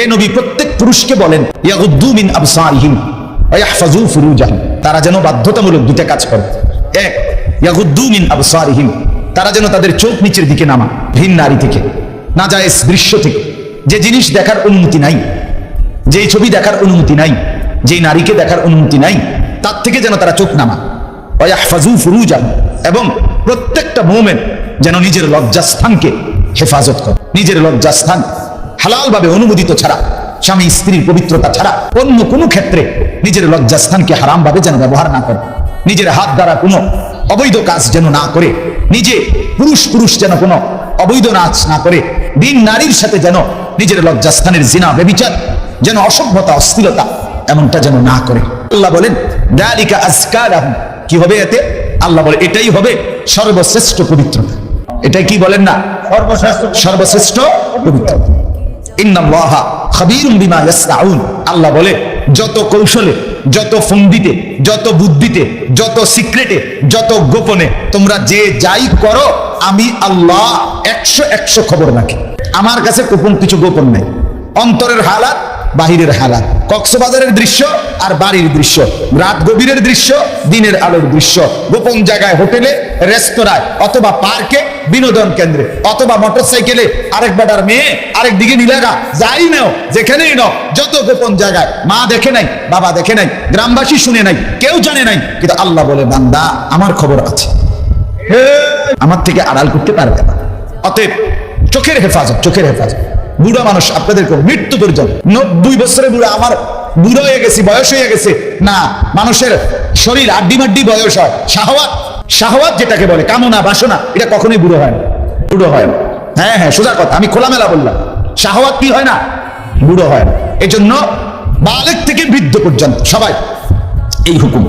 হে নবী, প্রত্যেক পুরুষকে বলেন তারা যেন বাধ্যতামূলক দুইটা কাজ করে। এক, ইয়াগুদ্দু মিন তারা যেন তাদের চোখ নিচের দিকে নামা, ভিন নারী থেকে, না যায় দৃশ্য থেকে। যে জিনিস দেখার অনুমতি নাই, যেই ছবি দেখার অনুমতি নাই, যেই নারীকে দেখার অনুমতি নাই, তার থেকে যেন তারা চোখ নামা। ওয়াহফাজু ফুরুজান এবং প্রত্যেকটা মোমেন্ট যেন নিজের লজ্জাস্থানকে হেফাজত করে, নিজের লজ্জাস্থান হালালভাবে অনুমোদিত ছাড়া স্বামী স্ত্রীর পবিত্রতা ছাড়া অন্য কোনো ক্ষেত্রে নিজের লজ্জাস্থানকে হারামভাবে যেন ব্যবহার না করে। নিজের হাত দ্বারা কোনো অবৈধ কাজ যেন না করে নিজে পুরুষ পুরুষ যেন কোনো অবৈধ নাচ না করে দিন নারীর সাথে যেন নিজের লজ্জাস্থানের জিনা বেবিচার যেন অসভ্যতা অস্থিরতা এমনটা যেন না করে। আল্লাহ বলেন দালিকা আজকারাহুম। কি হবে এতে? আল্লাহ বলে এটাই হবে সর্বশ্রেষ্ঠ পবিত্রতা। এটাই কি বলেন না? সর্বশ্রেষ্ঠ সর্বশ্রেষ্ঠ পবিত্র আল্লাহ বলে, যত কৌশলে, যত ফন্দিতে, যত বুদ্ধিতে, যত সিক্রেটে, যত গোপনে তোমরা যে যাই করো, আমি আল্লাহ একশো একশো খবর নাকি আমার কাছে গোপন কিছু গোপন নেই। অন্তরের হালাত বাহিরের হালাত। কক্সবাজারের দৃশ্য আর বাড়ির দৃশ্য। রাত গভীরের দৃশ্য দিনের আলোর দৃশ্য। গোপন জায়গায় হোটেলে রেস্তোরাঁয় অথবা পার্কে বিনোদন কেন্দ্রে। অথবা মোটরসাইকেলে আরেক বেটার মেয়ে আরেক দিকে নিলাগা যাই নাও যেখানেই নাও যত গোপন জায়গায়। মা দেখে নাই বাবা দেখে নাই গ্রামবাসী শুনে নাই কেউ জানে নাই কিন্তু আল্লাহ বলে বান্দা আমার খবর আছে। আমার থেকে আড়াল করতে পারবে না। অতএব চোখের হেফাজত চোখের হেফাজত। বুড়া মানুষ আপনাদের করে মৃত্যু পর্যন্ত নব্বই বছরের বুড়া আমার বুড়ো হয়ে গেছি, বয়স হয়ে গেছে। না, মানুষের শরীর আড্ডি মাড্ডি বয়স হয়। শাহওয়াত শাহওয়াত যেটাকে বলে, কামনা, বাসনা, এটা কখনোই বুড়ো হয় না। বুড়ো হয় না। হ্যাঁ হ্যাঁ সোজা কথা, আমি খোলামেলা বললাম। শাহওয়াত কি হয় না? বুড়ো হয় না। এজন্য বালেক থেকে বৃদ্ধ পর্যন্ত সবাই এই হুকুম।